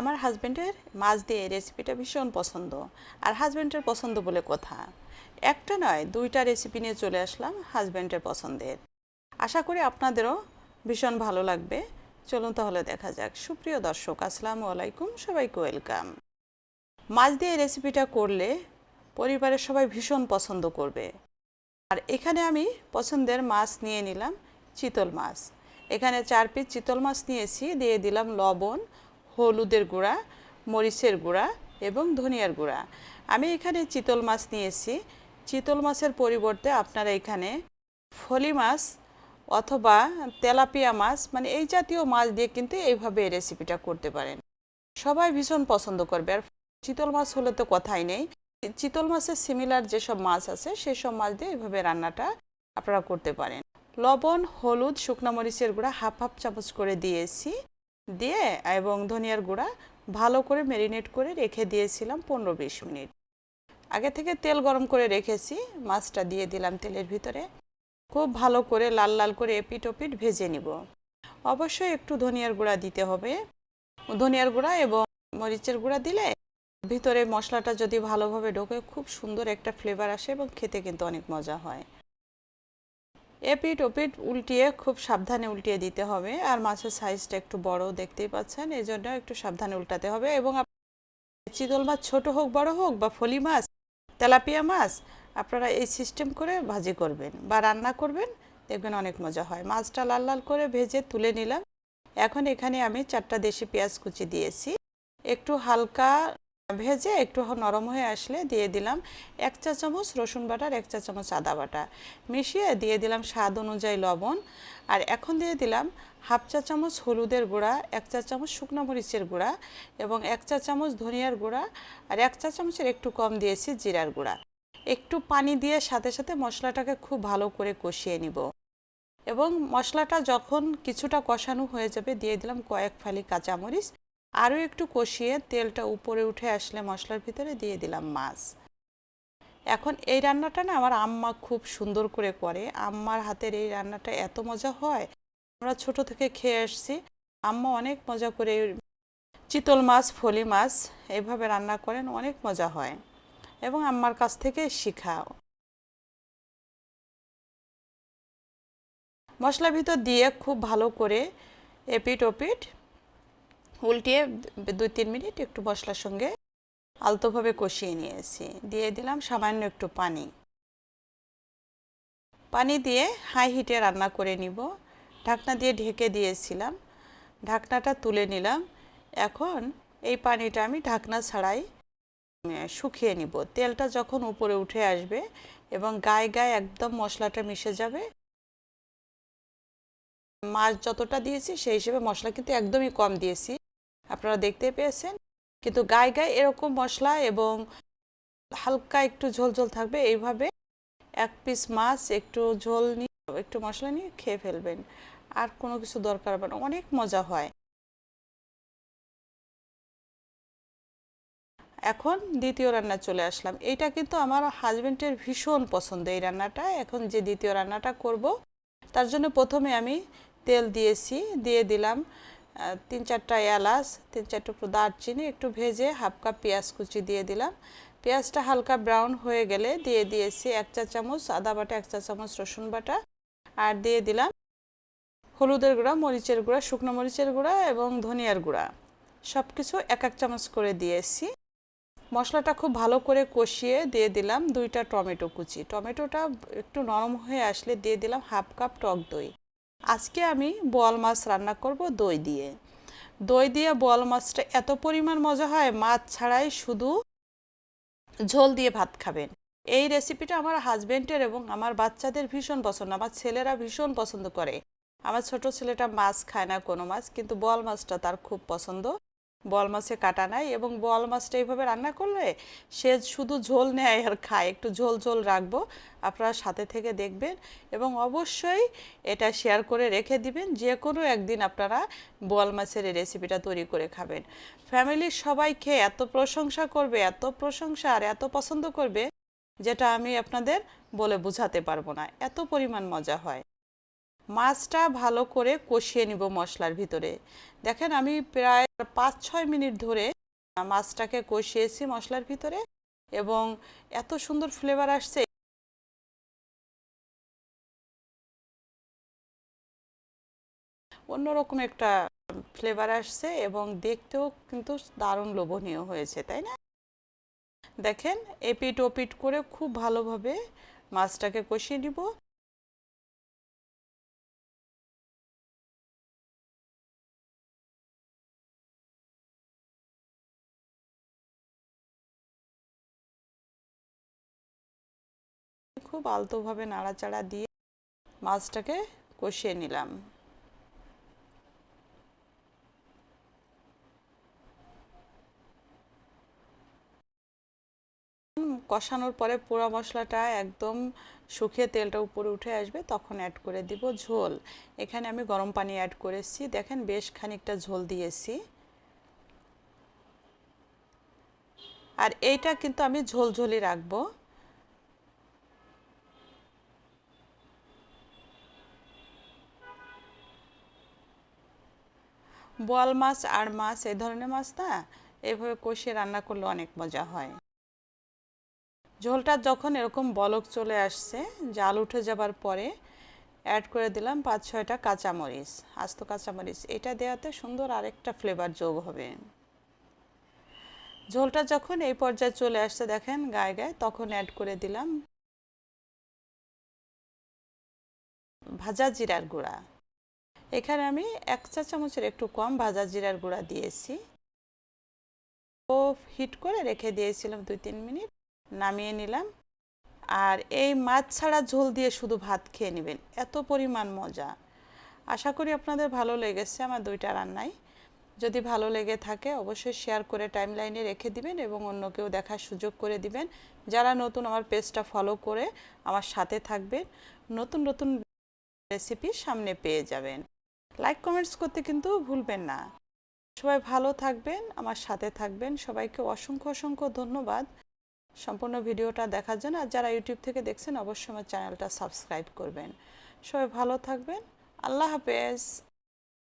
আমার হাজব্যান্ডের মাছ দিয়ে রেসিপিটা ভীষণ পছন্দ। আর হাজব্যান্ডের পছন্দ বলে কথা। একটা নয়, দুইটা রেসিপি নিয়ে চলে আসলাম হাজব্যান্ডের পছন্দের। আশা করি আপনাদেরও ভীষণ ভালো লাগবে। চলুন তাহলে দেখা যাক। সুপ্রিয় দর্শক, আসসালামু আলাইকুম, সবাইকে ওয়েলকাম। মাছ দিয়ে রেসিপিটা করলে পরিবারের সবাই ভীষণ পছন্দ করবে। আর এখানে আমি পছন্দের মাছ নিয়ে নিলাম চিতল মাছ। এখানে চার পিস চিতল মাছ নিয়েছি, দিয়ে দিলাম লবণ হলুদের গুঁড়া, মরিচের গুঁড়া এবং ধনিয়ার গুঁড়া। আমি এখানে চিতল মাছ নিয়েছি। চিতল মাছের পরিবর্তে আপনারা এখানে ফলি মাছ অথবা তেলাপিয়া মাছ মানে এই জাতীয় মাছ দিয়ে কিন্তু এইভাবে এই রেসিপিটা করতে পারেন। সবাই ভীষণ পছন্দ করবে। আর চিতল মাছ হলে তো কথাই নেই। চিতল মাছের সিমিলার যেসব মাছ আছে, সেসব মাছ দিয়ে এইভাবে রান্নাটা আপনারা করতে পারেন। লবণ, হলুদ, শুকনো মরিচের গুঁড়া হাফ হাফ চামচ করে দিয়েছি। দিয়ে এবং ধনিয়ার গুঁড়া ভালো করে ম্যারিনেট করে রেখে দিয়েছিলাম পনেরো বিশ মিনিট। আগে থেকে তেল গরম করে রেখেছি, মাছটা দিয়ে দিলাম তেলের ভিতরে। খুব ভালো করে লাল লাল করে এপিট ওপিট ভেজে নিব। অবশ্যই একটু ধনিয়ার গুঁড়া দিতে হবে। ধনিয়ার গুঁড়া এবং মরিচের গুঁড়া দিলে ভিতরে মশলাটা যদি ভালোভাবে ঢোকে, খুব সুন্দর একটা ফ্লেভার আসে এবং খেতে কিন্তু অনেক মজা হয়। এপিট ওপিট উল্টিয়ে খুব সাবধানে উল্টিয়ে দিতে হবে। আর মাছের সাইজটা একটু বড় দেখতেই পাচ্ছেন এই জন্য একটু সাবধানে উল্টাতে হবে। এবং চিতল মাছ ছোট হোক, বড় হোক বা ফলি মাছ, তেলাপিয়া মাছ, আপনারা এই সিস্টেম করে ভাজি করবেন বা রান্না করবেন, দেখবেন অনেক মজা হয়। মাছটা লাল লাল করে ভেজে তুলে নিলাম। এখন এখানে আমি চারটা দেশি পেঁয়াজ কুচি দিয়েছি। একটু হালকা ভেজে একটু নরম হয়ে আসলে দিয়ে দিলাম এক চা চামচ রসুন বাটার, এক চা চামচ আদা বাটা। মিশিয়ে দিয়ে দিলাম স্বাদ অনুযায়ী লবণ। আর এখন দিয়ে দিলাম হাফ চা চামচ হলুদের গুঁড়া, এক চা চামচ শুকনো মরিচের গুঁড়া এবং এক চা চামচ ধনিয়ার গুঁড়া আর এক চা চামচের একটু কম দিয়েছি জিরার গুঁড়া। একটু পানি দিয়ে সাথে সাথে মশলাটাকে খুব ভালো করে কষিয়ে নিব। এবং মশলাটা যখন কিছুটা কষানো হয়ে যাবে, দিয়ে দিলাম কয়েক ফালি কাঁচামরিচ। আরও একটু কষিয়ে তেলটা উপরে উঠে আসলে মশলার ভিতরে দিয়ে দিলাম মাছ। এখন এই রান্নাটা না আমার আম্মা খুব সুন্দর করে করে। আম্মার হাতের এই রান্নাটা এত মজা হয়। আমরা ছোট থেকে খেয়ে আসছি। আম্মা অনেক মজা করে চিতল মাছ, ফলি মাছ এইভাবে রান্না করেন, অনেক মজা হয় এবং আম্মার কাছ থেকে শিখাও। মশলার ভিতর দিয়ে খুব ভালো করে এপিট ওপিট উল্টিয়ে দুই তিন মিনিট একটু মশলার সঙ্গে আলতোভাবে কষিয়ে নিয়েছি। দিয়ে দিলাম সামান্য একটু পানি। পানি দিয়ে হাই হিটে রান্না করে নিব। ঢাকনা দিয়ে ঢেকে দিয়েছিলাম। ঢাকনাটা তুলে নিলাম। এখন এই পানিটা আমি ঢাকনা ছাড়াই শুকিয়ে নিব। তেলটা যখন উপরে উঠে আসবে এবং গায়ে গায়ে একদম মশলাটা মিশে যাবে, মাছ যতটা দিয়েছি সেই হিসেবে মশলা কিন্তু একদমই কম দিয়েছি। আপনারা দেখতে পেয়েছেন। কিন্তু গায়ে গায়ে এরকম মশলা এবং হালকা একটু ঝোল ঝোল থাকবে, এইভাবে এক পিস মাছ একটু ঝোল নিয়ে, একটু মশলা নিয়ে খেয়ে ফেলবেন। আর কোনো কিছু দরকার হবে না, অনেক মজা হয়। এখন দ্বিতীয় রান্না চলে আসলাম। এইটা কিন্তু আমার হাজবেন্ডের ভীষণ পছন্দ এই রান্নাটা। এখন যে দ্বিতীয় রান্নাটা করব, তার জন্য প্রথমে আমি তেল দিয়েছি, দিয়ে দিলাম তিন চারটা এলাচ, তিন চারটা একটু দারচিনি, একটু ভেজে হাফ কাপ পেঁয়াজ কুচি দিয়ে দিলাম। পেঁয়াজটা হালকা ব্রাউন হয়ে গেলে দিয়ে দিয়েছি এক চা চামচ আদা বাটা, এক চা চামচ রসুন বাটা আর দিয়ে দিলাম হলুদের গুঁড়া, মরিচের গুঁড়া, শুকনো মরিচের গুঁড়া এবং ধনিয়ার গুঁড়া। সব কিছু এক এক চামচ করে দিয়েছি। মশলাটা খুব ভালো করে কষিয়ে দিয়ে দিলাম দুইটা টমেটো কুচি। টমেটোটা একটু নরম হয়ে আসলে দিয়ে দিলাম হাফ কাপ টক দই। আজকে আমি বোয়াল মাছ রান্না করব দই দিয়ে। দই দিয়ে বোয়াল মাছটা এত পরিমাণ মজা হয়, মাছ ছাড়াই শুধু ঝোল দিয়ে ভাত খাবেন। এই রেসিপিটা আমার হাজব্যান্ডের এবং আমার বাচ্চাদের ভীষণ পছন্দ, আমার ছেলেরা ভীষণ পছন্দ করে। আমার ছোট ছেলেটা মাছ খায় না কোনো মাছ, কিন্তু বোয়াল মাছটা তার খুব পছন্দ। বোয়াল মাছে কাটা নাই এবং বোয়াল মাছটা এইভাবে রান্না করলে সে শুধু ঝোল নেয় আর খায়। একটু ঝোল ঝোল রাখব, আপনারা সাথে থেকে দেখবেন এবং অবশ্যই এটা শেয়ার করে রেখে দিবেন। যে কোনো একদিন আপনারা বোয়াল মাছের এই রেসিপিটা তৈরি করে খাবেন। ফ্যামিলির সবাই খেয়ে এত প্রশংসা করবে, এত প্রশংসা আর এত পছন্দ করবে, যেটা আমি আপনাদের বলে বোঝাতে পারব না। এত পরিমাণ মজা হয়। মাছটা ভালো করে কষিয়ে নিব মশলার ভিতরে। দেখেন আমি প্রায় পাঁচ ছয় মিনিট ধরে মাছটাকে কষিয়েছি মশলার ভিতরে এবং এত সুন্দর ফ্লেভার আসছে। অন্যরকম একটা ফ্লেভার আসছে এবং দেখতেও কিন্তু দারুণ লোভনীয় হয়েছে, তাই না? দেখেন এপিট ওপিট করে খুব ভালোভাবে মাছটাকে কষিয়ে নিব। খুব আলতোভাবে নাড়াচাড়া দিয়ে মাছটাকে কষিয়ে নিলাম। কষানোর পরে পোড়া মশলাটা একদম শুকিয়ে তেলটা উপরে উঠে আসবে, তখন অ্যাড করে দিব ঝোল। এখানে আমি গরম পানি অ্যাড করেছি। দেখেন বেশ খানিকটা ঝোল দিয়েছি। আর এইটা কিন্তু আমি ঝোল ঝোলই রাখব। বোয়াল মাছ আর মাছ এই ধরনের মাছ না, এভাবে কষিয়ে রান্না করলে অনেক মজা হয়। ঝোলটা যখন এরকম বলক চলে আসছে জাল উঠে যাবার পরে অ্যাড করে দিলাম পাঁচ, ছয়টা কাঁচামরিচ, আস্ত কাঁচামরিচ। এটা দেওয়াতে সুন্দর আরেকটা ফ্লেভার যোগ হবে। ঝোলটা যখন এই পর্যায়ে চলে আসছে, দেখেন গায়ে গায়ে, তখন অ্যাড করে দিলাম ভাজা জিরার গুঁড়া। এখানে আমি এক চা চামচের একটু কম ভাজা জিরার গুঁড়া দিয়েছি। ও হিট করে রেখে দিয়েছিলাম দুই তিন মিনিট, নামিয়ে নিলাম। আর এই মাছ ছাড়া ঝোল দিয়ে শুধু ভাত খেয়ে নেবেন, এত পরিমাণ মজা। আশা করি আপনাদের ভালো লেগেছে আমার দুইটা রান্নাই। যদি ভালো লেগে থাকে অবশ্যই শেয়ার করে টাইম লাইনে রেখে দিবেন এবং অন্যকেও দেখার সুযোগ করে দিবেন। যারা নতুন আমার পেজটা ফলো করে আমার সাথে থাকবেন, নতুন নতুন রেসিপি সামনে পেয়ে যাবেন। লাইক কমেন্টস করতে কিন্তু ভুলবেন না। সবাই ভালো থাকবেন, আমার সাথে থাকবেন। সবাইকে অসংখ্য অসংখ্য ধন্যবাদ সম্পূর্ণ ভিডিওটা দেখার জন্য। আর যারা ইউটিউব থেকে দেখছেন, অবশ্যই আমার চ্যানেলটা সাবস্ক্রাইব করবেন। সবাই ভালো থাকবেন। আল্লাহ হাফেজ।